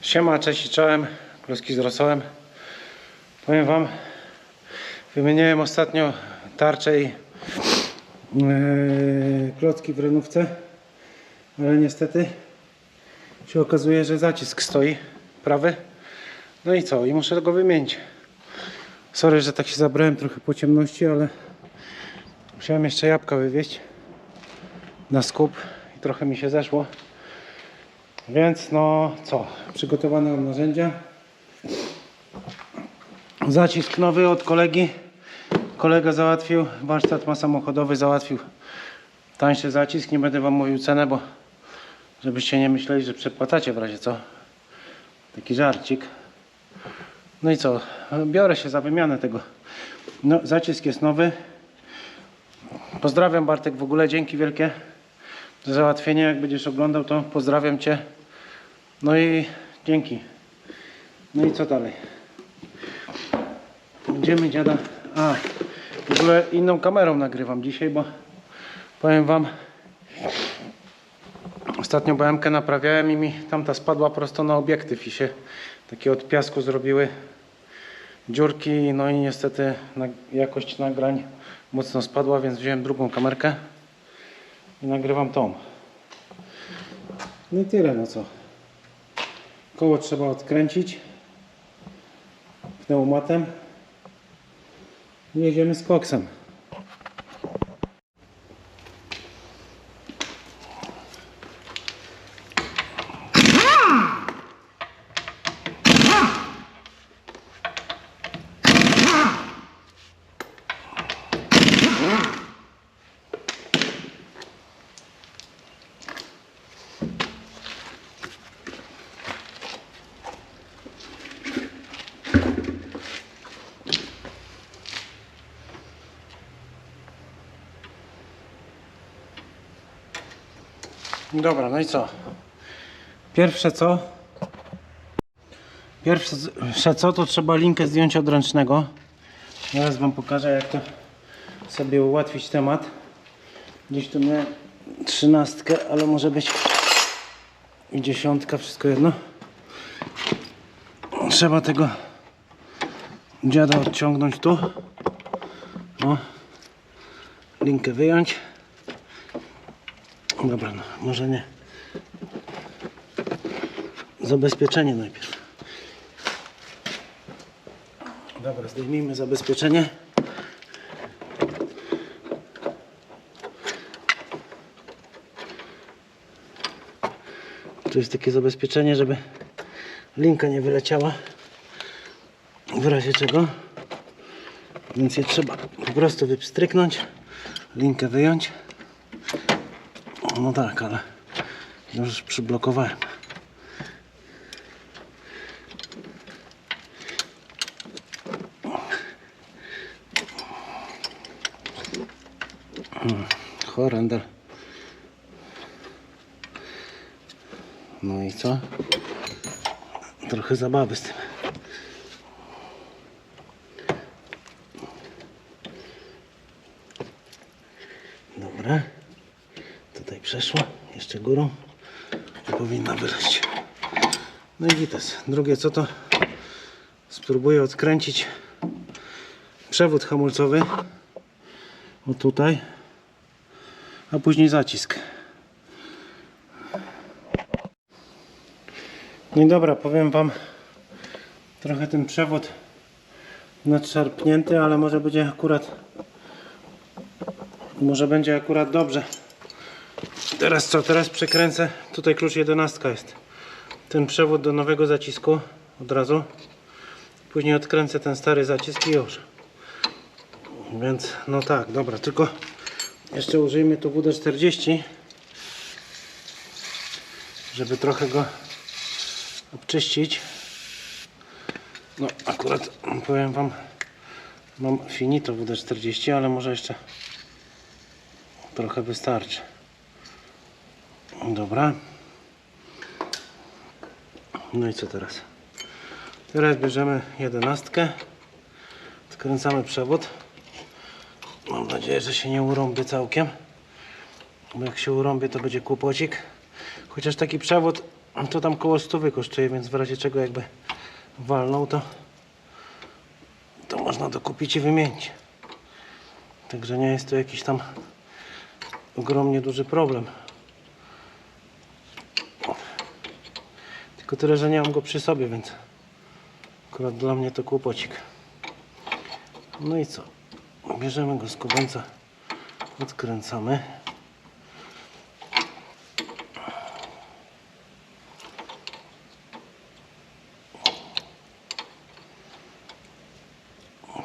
Siema, cześć i czołem, kluski z rosołem. Powiem wam, wymieniłem ostatnio tarczę i yy, klocki w renówce, ale niestety się okazuje, że zacisk stoi prawy. No i co? I muszę go wymienić. Sorry, że tak się zabrałem trochę po ciemności, ale musiałem jeszcze jabłka wywieźć na skup i trochę mi się zeszło. Więc no co, przygotowane mam narzędzia. Zacisk nowy od kolegi. Kolega załatwił, warsztat ma samochodowy, załatwił tańszy zacisk. Nie będę wam mówił cenę, bo żebyście nie myśleli, że przepłacacie w razie co. Taki żarcik. No i co, biorę się za wymianę tego. No, zacisk jest nowy. Pozdrawiam Bartek w ogóle, dzięki wielkie za załatwienie. Jak będziesz oglądał, to pozdrawiam Cię. No i dzięki. No i co dalej? Będziemy dziada. A, w ogóle inną kamerą nagrywam dzisiaj, bo powiem Wam. Ostatnio BMK naprawiałem i mi tamta spadła prosto na obiektyw i się takie od piasku zrobiły dziurki. No i niestety jakość nagrań mocno spadła, więc wziąłem drugą kamerkę i nagrywam tą. No i tyle, no co. Koło trzeba odkręcić pneumatem i jedziemy z koksem. Dobra, no i co? Pierwsze co? Pierwsze co to trzeba linkę zdjąć od ręcznego. Teraz wam pokażę jak to sobie ułatwić temat. Gdzieś tu miałem trzynastkę, ale może być i dziesiątka, wszystko jedno. Trzeba tego dziada odciągnąć tu. O. Linkę wyjąć. Dobra, no, może nie. Zabezpieczenie najpierw. Dobra, zdejmijmy zabezpieczenie. Tu jest takie zabezpieczenie, żeby linka nie wyleciała. W razie czego. Więc je trzeba po prostu wypstryknąć, linkę wyjąć. No tak, ale już przyblokowałem. Hmm, Horrendal. No i co? Trochę zabawy z tym. Dobra. Przeszła, jeszcze górą i powinna wyleźć. No i gites. Drugie co to? Spróbuję odkręcić przewód hamulcowy. O tutaj. A później zacisk. No i dobra, powiem Wam trochę ten przewód nadszarpnięty, ale może będzie akurat może będzie akurat dobrze. Teraz co? Teraz przekręcę. Tutaj klucz 11 jest. Ten przewód do nowego zacisku od razu. Później odkręcę ten stary zacisk i już. Więc no tak, dobra. Tylko jeszcze użyjmy tu WD-40 żeby trochę go obczyścić. No akurat powiem Wam mam finito WD-40, ale może jeszcze trochę wystarczy. Dobra. No i co teraz? Teraz bierzemy jedenastkę. Skręcamy przewód. Mam nadzieję, że się nie urąbię całkiem. Bo jak się urąbię, to będzie kłopocik. Chociaż taki przewód to tam koło stówy kosztuje, więc w razie czego jakby walnął to to można dokupić i wymienić. Także nie jest to jakiś tam ogromnie duży problem. Tylko tyle, że nie mam go przy sobie, więc akurat dla mnie to kłopocik. No i co? Bierzemy go z kubańca, odkręcamy.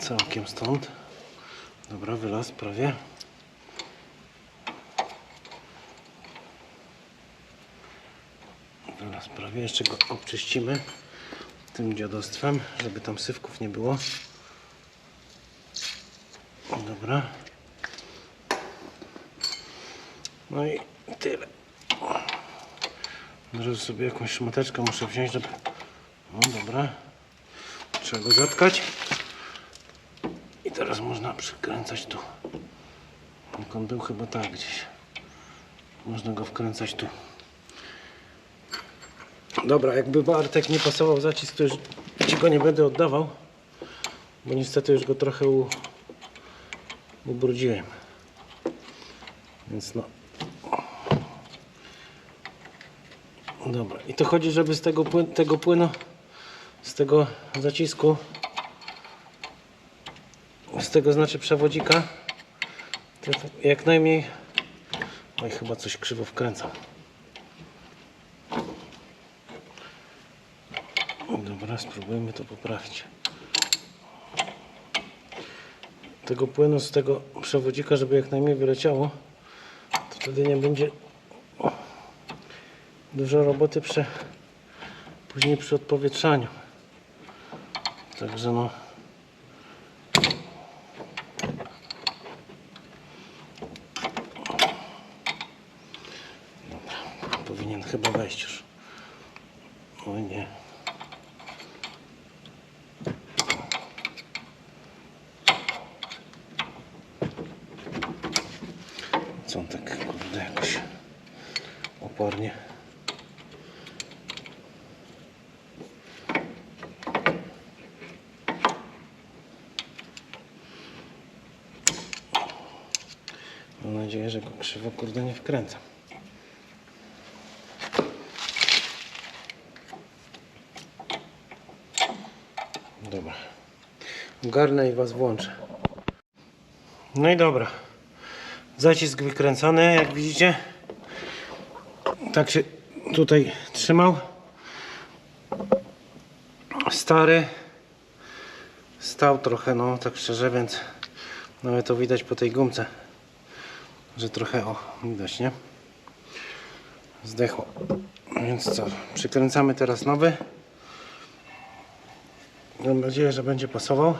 Całkiem stąd. Dobra, wylaz prawie. Wylaz prawie. Jeszcze go obczyścimy tym dziadostwem, żeby tam sywków nie było. Dobra. No i tyle. Może sobie jakąś szmateczkę muszę wziąć, żeby... No dobra. Trzeba go zatkać. I teraz można przykręcać tu. Jak on był chyba tak gdzieś. Można go wkręcać tu. Dobra, jakby Bartek nie pasował zacisk, to już ci go nie będę oddawał. Bo niestety już go trochę u, ubrudziłem. Więc no. Dobra, i to chodzi, żeby z tego, płyn, tego płynu, z tego zacisku z tego znaczy przewodzika jak najmniej oj chyba coś krzywo wkręcam dobra spróbujmy to poprawić tego płynu z tego przewodzika żeby jak najmniej wyleciało to wtedy nie będzie dużo roboty przy później przy odpowietrzaniu. Także no Powinien chyba wejść już. O nie. Co on tak kurde jakoś opornie. Mam nadzieję, że go krzywo kurde nie wkręcam. Dobra. Garnę i Was włączę. No i dobra. Zacisk wykręcony, jak widzicie. Tak się tutaj trzymał. Stary. Stał trochę, no tak szczerze, więc nawet to widać po tej gumce. Że trochę, o, widać, nie? Zdechło. Więc co, przykręcamy teraz nowy. Mam nadzieję, że będzie pasował.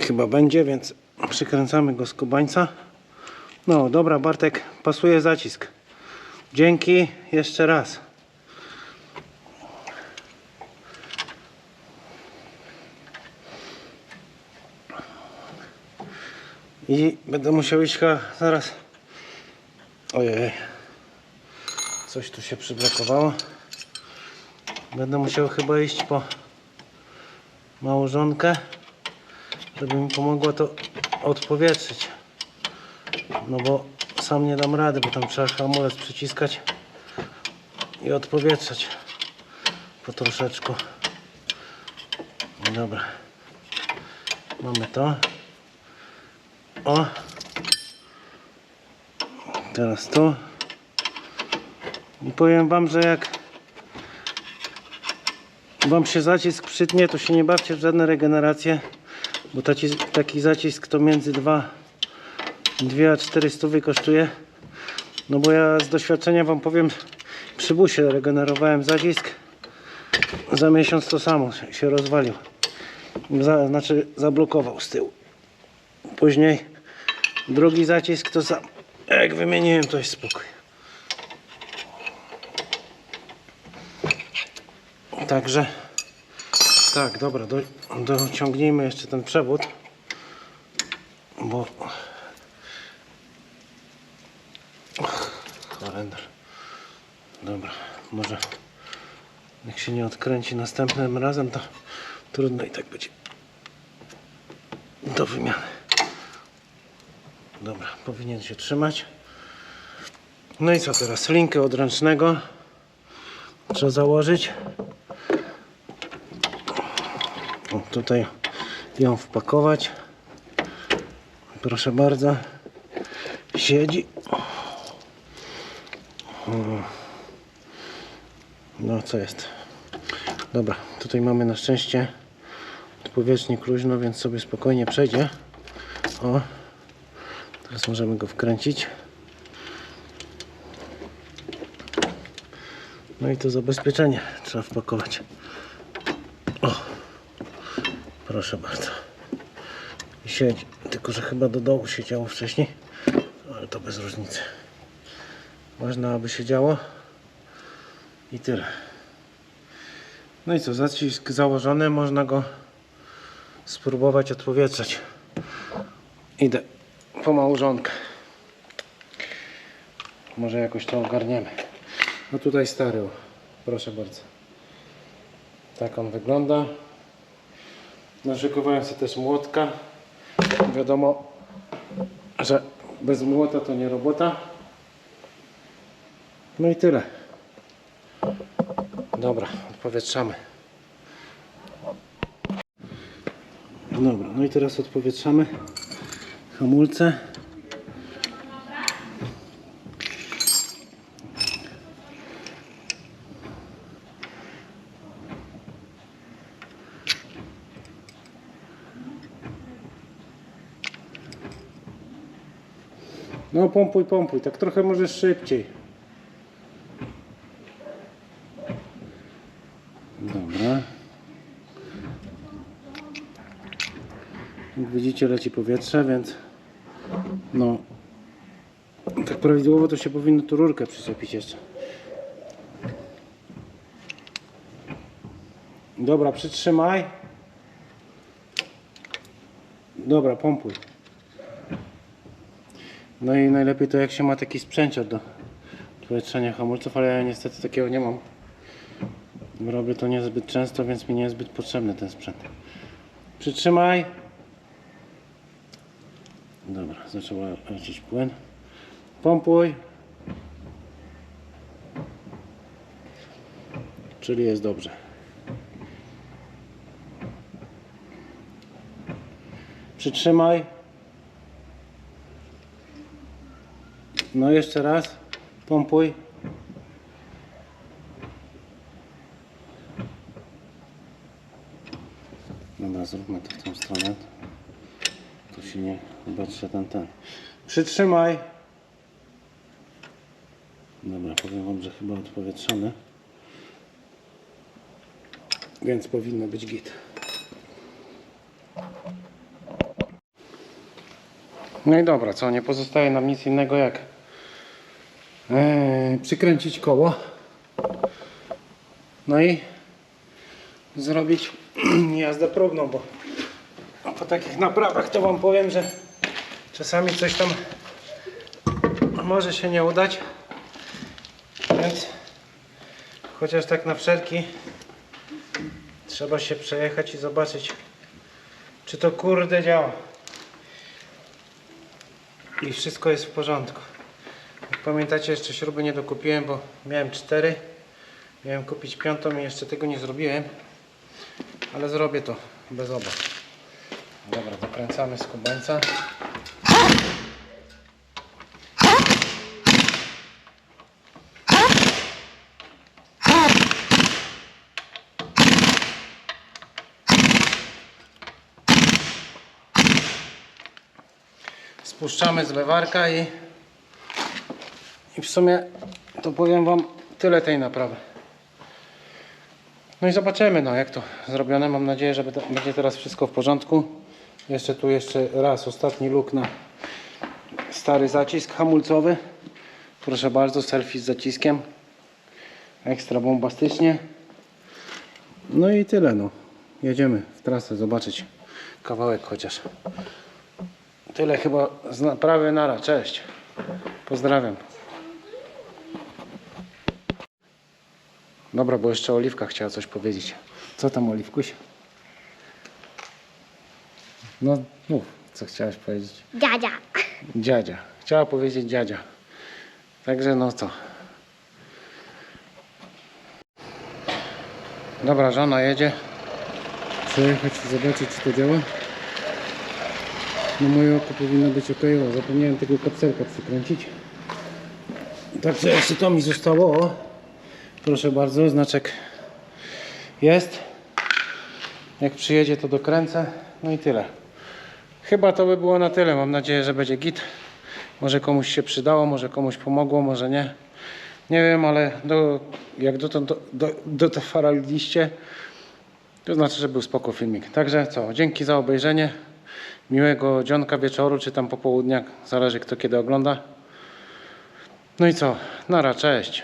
Chyba będzie, więc przykręcamy go z kubańca. No dobra, Bartek, pasuje zacisk. Dzięki jeszcze raz. I będę musiał iść chyba zaraz. Ojej. Coś tu się przyblokowało. Będę musiał chyba iść po małżonkę, żeby mi pomogła to odpowietrzyć. No bo sam nie dam rady, bo tam trzeba hamulec przyciskać i odpowietrzać po troszeczku. No dobra. Mamy to. O. Teraz to. I powiem wam, że jak Wam się zacisk przytnie, to się nie bawcie w żadne regeneracje, bo taki, taki zacisk to między 2, 2 a 4 stówy kosztuje. No bo ja z doświadczenia Wam powiem, przy busie regenerowałem zacisk, za miesiąc to samo się rozwalił. Za, znaczy zablokował z tyłu. Później drugi zacisk to sam. Jak wymieniłem, to jest spokój. Także tak, dobra, do, dociągnijmy jeszcze ten przewód, bo Orender. Dobra, może jak się nie odkręci następnym razem, to trudno i tak będzie do wymiany. Dobra, powinien się trzymać. No i co teraz? Linkę odręcznego trzeba założyć. O, tutaj ją wpakować. Proszę bardzo. Siedzi. Mm. No co jest? Dobra, tutaj mamy na szczęście powierzchnię luźno, więc sobie spokojnie przejdzie. O, teraz możemy go wkręcić. No i to zabezpieczenie trzeba wpakować. O, proszę bardzo. I siedzi, tylko że chyba do dołu siedziało wcześniej, ale to bez różnicy. Ważne, aby się działo i tyle. No i co, zacisk założony, można go spróbować odpowietrzać. Idę po małżonkę. Może jakoś to ogarniemy. No tutaj stary, proszę bardzo. Tak on wygląda. Naszykowałem sobie też młotka. Wiadomo, że bez młota to nie robota. No i tyle. Dobra, odpowietrzamy. Dobra, no i teraz odpowietrzamy hamulce. No pompuj, pompuj, tak trochę możesz szybciej. Dobra. Jak widzicie leci powietrze, więc no tak prawidłowo to się powinno tu rurkę przyczepić jeszcze. Dobra, przytrzymaj. Dobra, pompuj. No i najlepiej to jak się ma taki sprzęcior do powietrzenia hamulców, ale ja niestety takiego nie mam. Robię to niezbyt często, więc mi nie jest zbyt potrzebny ten sprzęt. Przytrzymaj. Dobra, zaczęła lecieć płyn. Pompuj. Czyli jest dobrze. Przytrzymaj. No jeszcze raz. Pompuj. Dobra, zróbmy to w tą stronę. Się nie zobaczy ten ten. Przytrzymaj. Dobra, powiem wam, że chyba odpowietrzony. Więc powinno być git. No i dobra, co? Nie pozostaje nam nic innego jak e, przykręcić koło. No i zrobić jazdę próbną, bo po takich naprawach to Wam powiem, że czasami coś tam może się nie udać. Więc chociaż tak na wszelki trzeba się przejechać i zobaczyć, czy to kurde działa. I wszystko jest w porządku. Jak pamiętacie, jeszcze śruby nie dokupiłem, bo miałem cztery. Miałem kupić piątą i jeszcze tego nie zrobiłem. Ale zrobię to bez obaw. Dobra, dokręcamy z kubańca. Spuszczamy zlewarka i, i w sumie to powiem Wam tyle tej naprawy. No i zobaczymy, no jak to zrobione. Mam nadzieję, że będzie teraz wszystko w porządku. Jeszcze tu jeszcze raz, ostatni luk na stary zacisk hamulcowy. Proszę bardzo, selfie z zaciskiem. Ekstra bombastycznie. No i tyle no. Jedziemy w trasę zobaczyć kawałek chociaż. Tyle chyba z naprawy nara. Cześć. Pozdrawiam. Dobra, bo jeszcze Oliwka chciała coś powiedzieć. Co tam Oliwkuś? No mów, co chciałaś powiedzieć. Dziadzia. Dziadzia. Chciała powiedzieć dziadzia. Także no co. Dobra, żona jedzie. Chcę jechać i zobaczyć, czy to działa. No moje oko powinno być ok. O, zapomniałem tego kapselka przykręcić. Także jeszcze to mi zostało. O. Proszę bardzo, znaczek jest. Jak przyjedzie, to dokręcę. No i tyle. Chyba to by było na tyle. Mam nadzieję, że będzie git. Może komuś się przydało, może komuś pomogło, może nie. Nie wiem, ale do, jak dotąd do, do, dotrwaliście, to znaczy, że był spoko filmik. Także co, dzięki za obejrzenie. Miłego dzionka wieczoru, czy tam popołudnia, zależy kto kiedy ogląda. No i co, nara, cześć.